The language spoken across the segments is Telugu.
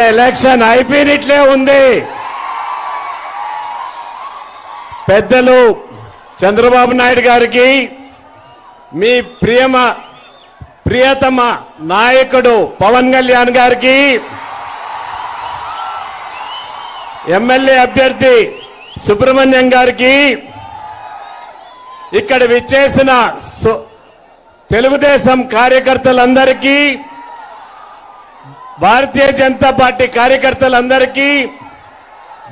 ఎలక్షన్ అయిపోయినట్లే ఉంది. పెద్దలు చంద్రబాబు నాయుడు గారికి మీ ప్రియమ ప్రియతమ నాయకుడు పవన్ కళ్యాణ్ గారికి ఎమ్మెల్యే అభ్యర్థి సుబ్రహ్మణ్యం గారికి ఇక్కడ విచ్చేసిన తెలుగుదేశం కార్యకర్తలందరికీ భారతీయ జనతా పార్టీ కార్యకర్తలందరికీ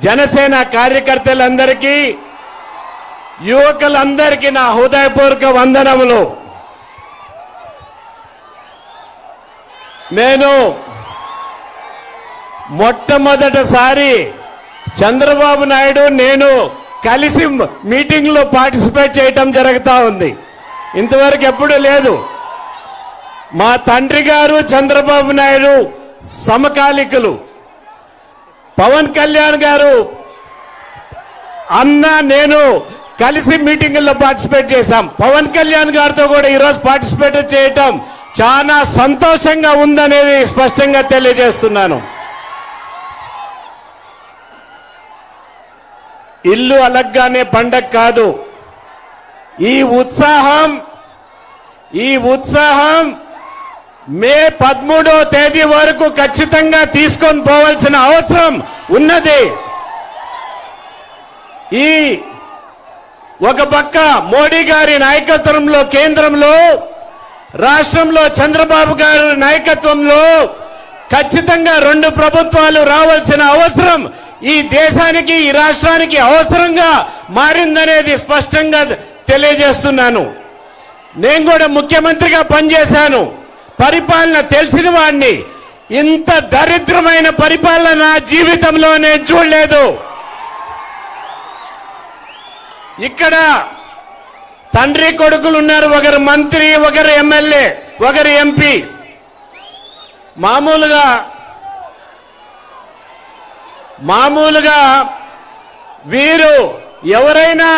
జనసేన కార్యకర్తలందరికీ యువకులందరికీ నా హృదయపూర్వక వందనములు. నేను మొట్టమొదటిసారి చంద్రబాబు నాయుడు నేను కలిసి మీటింగ్లో పార్టిసిపేట్ చేయటం జరుగుతా ఉంది. ఇంతవరకు ఎప్పుడూ లేదు. మా తండ్రి గారు చంద్రబాబు నాయుడు సమకాలికులు. పవన్ కళ్యాణ్ గారు అన్న నేను కలిసి మీటింగుల్లో పార్టిసిపేట్ చేశాం. పవన్ కళ్యాణ్ గారితో కూడా ఈరోజు పార్టిసిపేట్ చేయటం చాలా సంతోషంగా ఉందనేది స్పష్టంగా తెలియజేస్తున్నాను. ఇల్లు అలగ్గానే పండగ కాదు. ఈ ఉత్సాహం ఈ ఉత్సాహం మే పదమూడో తేదీ వరకు ఖచ్చితంగా తీసుకొని పోవాల్సిన అవసరం ఉన్నది. ఈ ఒక పక్క మోడీ గారి నాయకత్వంలో కేంద్రంలో రాష్ట్రంలో చంద్రబాబు గారి నాయకత్వంలో ఖచ్చితంగా రెండు ప్రభుత్వాలు రావాల్సిన అవసరం ఈ దేశానికి ఈ రాష్ట్రానికి అవసరంగా మారిందనేది స్పష్టంగా తెలియజేస్తున్నాను. నేను కూడా ముఖ్యమంత్రిగా పనిచేశాను. పరిపాలన తెలిసిన వాడిని. ఇంత దరిద్రమైన పరిపాలన నా జీవితంలో నేను చూడలేదు. ఇక్కడ తండ్రి కొడుకులు ఉన్నారు ఒకరు మంత్రి ఒకరు ఎమ్మెల్యే ఒకరు ఎంపీ. మామూలుగా మామూలుగా వీరు ఎవరైనా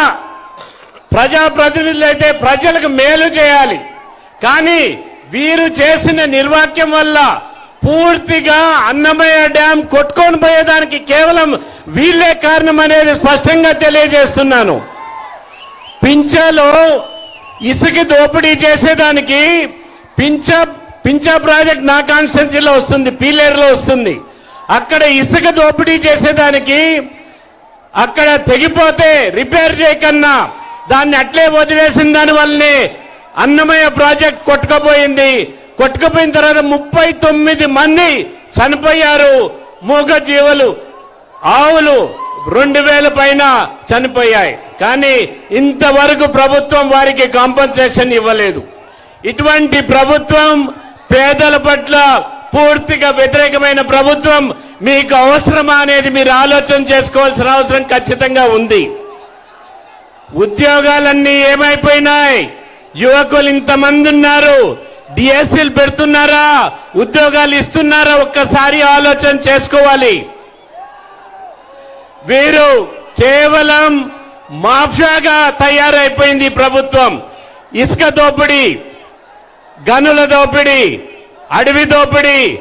ప్రజాప్రతినిధులు అయితే ప్రజలకు మేలు చేయాలి. కానీ వీరు చేసిన నిర్వాక్యం వల్ల పూర్తిగా అన్నమయ్య డ్యాం కొట్టుకొని పోయేదానికి కేవలం వీళ్ళే కారణం అనేది స్పష్టంగా తెలియజేస్తున్నాను. పింఛలో ఇసుక దోపిడీ చేసేదానికి పింఛ పింఛ ప్రాజెక్ట్ నా కాన్స్టిట్యున్సీలో వస్తుంది పీలేరులో వస్తుంది. అక్కడ ఇసుక దోపిడీ చేసేదానికి అక్కడ తెగిపోతే రిపేర్ చేయకన్నా దాన్ని అట్లే వదిలేసిన దాని వల్లనే అన్నమయ్య ప్రాజెక్ట్ కొట్టుకుపోయింది. కొట్టుకుపోయిన తర్వాత ముప్పై తొమ్మిది మంది చనిపోయారు. మూగ జీవులు ఆవులు రెండు వేల పైన చనిపోయాయి. కానీ ఇంతవరకు ప్రభుత్వం వారికి కాంపన్సేషన్ ఇవ్వలేదు. ఇటువంటి ప్రభుత్వం పేదల పట్ల పూర్తిగా వ్యతిరేకమైన ప్రభుత్వం మీకు అవసరమా అనేది మీరు ఆలోచన చేసుకోవాల్సిన అవసరం ఖచ్చితంగా ఉంది. ఉద్యోగాలన్నీ ఏమైపోయినాయి? యువకులు ఇంతమంది ఉన్నారు. డిఎస్సీలు పెడుతున్నారా? ఉద్యోగాలు ఇస్తున్నారా? ఒక్కసారి ఆలోచన చేసుకోవాలి. వీరు కేవలం మాఫియాగా తయారైపోయింది ప్రభుత్వం. ఇసుక దోపిడీ గనుల దోపిడీ అడవి దోపిడీ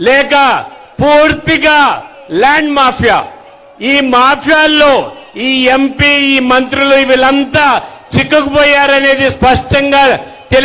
లేక పూర్తిగా ల్యాండ్ మాఫియా. ఈ మాఫియాల్లో ఈ ఎంపీ ఈ మంత్రులు వీళ్ళంతా చిక్కుకుపోయారనేది స్పష్టంగా